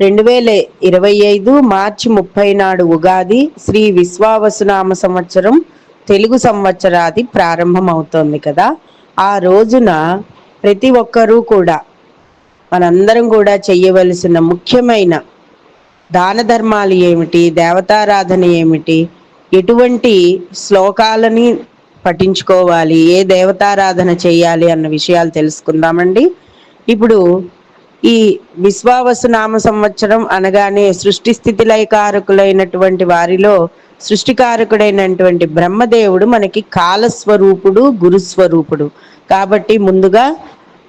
రెండు వేల ఇరవై ఐదు మార్చి ముప్పై నాడు ఉగాది శ్రీ విశ్వావసునామ సంవత్సరం తెలుగు సంవత్సరాది ప్రారంభం అవుతోంది కదా. ఆ రోజున ప్రతి ఒక్కరూ కూడా మనందరం కూడా చేయవలసిన ముఖ్యమైన దాన ధర్మాలు ఏమిటి దేవతారాధన ఏమిటి ఎటువంటి శ్లోకాలని పఠించుకోవాలి ఏ దేవతారాధన చేయాలి అన్న విషయాలు తెలుసుకుందామండి. ఇప్పుడు ఈ విశ్వావసు నామ సంవత్సరం అనగానే సృష్టి స్థితి లయకారకులైనటువంటి వారిలో సృష్టికారకుడైనటువంటి బ్రహ్మదేవుడు మనకి కాలస్వరూపుడు గురుస్వరూపుడు. కాబట్టి ముందుగా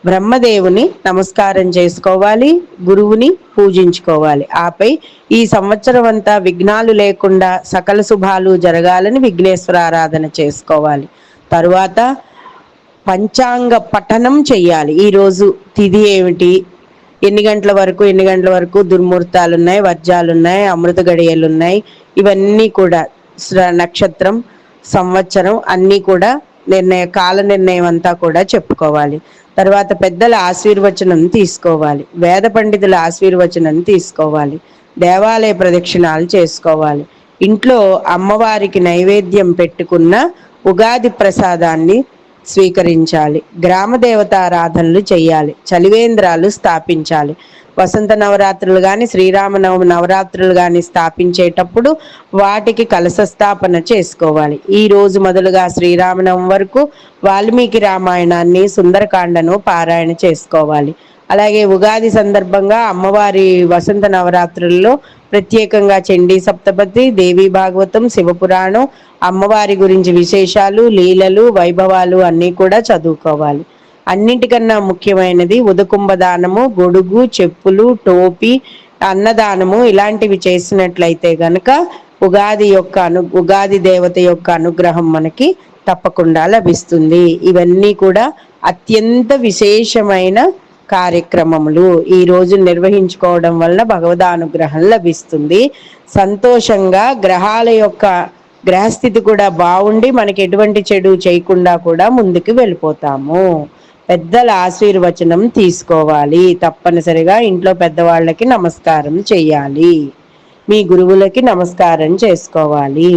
బ్రహ్మదేవుని నమస్కారం చేసుకోవాలి గురువుని పూజించుకోవాలి. ఆపై ఈ సంవత్సరం అంతా విఘ్నాలు లేకుండా సకల శుభాలు జరగాలని విఘ్నేశ్వర ఆరాధన చేసుకోవాలి. తరువాత పంచాంగ పఠనం చెయ్యాలి. ఈరోజు తిథి ఏమిటి? ఎన్ని గంటల వరకు ఎన్ని గంటల వరకు దుర్ముహూర్తాలు ఉన్నాయి వర్జాలు ఉన్నాయి అమృత గడియలు ఉన్నాయి ఇవన్నీ కూడా నక్షత్రం సంవత్సరం అన్నీ కూడా నిర్ణయ కాల నిర్ణయం అంతా కూడా చెప్పుకోవాలి. తర్వాత పెద్దల ఆశీర్వచనం తీసుకోవాలి. వేద పండితుల ఆశీర్వచనం తీసుకోవాలి. దేవాలయ ప్రదక్షిణాలు చేసుకోవాలి. ఇంట్లో అమ్మవారికి నైవేద్యం పెట్టుకున్న ఉగాది ప్రసాదాన్ని స్వీకరించాలి. గ్రామ దేవతారాధనలు చేయాలి. చలివేంద్రాలు స్థాపించాలి. వసంత నవరాత్రులు కానీ శ్రీరామనవమి నవరాత్రులు కానీ స్థాపించేటప్పుడు వాటికి కలశ స్థాపన చేసుకోవాలి. ఈ రోజు మొదలుగా శ్రీరామనవమి వరకు వాల్మీకి రామాయణాన్ని సుందరకాండను పారాయణ చేసుకోవాలి. అలాగే ఉగాది సందర్భంగా అమ్మవారి వసంత నవరాత్రుల్లో ప్రత్యేకంగా చండీ సప్తపతి దేవి భాగవతం శివపురాణం అమ్మవారి గురించి విశేషాలు లీలలు వైభవాలు అన్నీ కూడా చదువుకోవాలి. అన్నింటికన్నా ముఖ్యమైనది ఉదకుంభ దానము గొడుగు చెప్పులు టోపీ అన్నదానము ఇలాంటివి చేసినట్లయితే గనక ఉగాది యొక్క అను ఉగాది దేవత యొక్క అనుగ్రహం మనకి తప్పకుండా లభిస్తుంది. ఇవన్నీ కూడా అత్యంత విశేషమైన కార్యక్రమములు ఈ రోజు నిర్వహించుకోవడం వల్ల భగవదానుగ్రహం లభిస్తుంది. సంతోషంగా గ్రహాల యొక్క గ్రహస్థితి కూడా బాగుండి మనకి ఎటువంటి చెడు చేయకుండా కూడా ముందుకు వెళ్ళిపోతాము. పెద్దల ఆశీర్వచనం తీసుకోవాలి. తప్పనిసరిగా ఇంట్లో పెద్దవాళ్ళకి నమస్కారం చేయాలి. మీ గురువులకి నమస్కారం చేసుకోవాలి.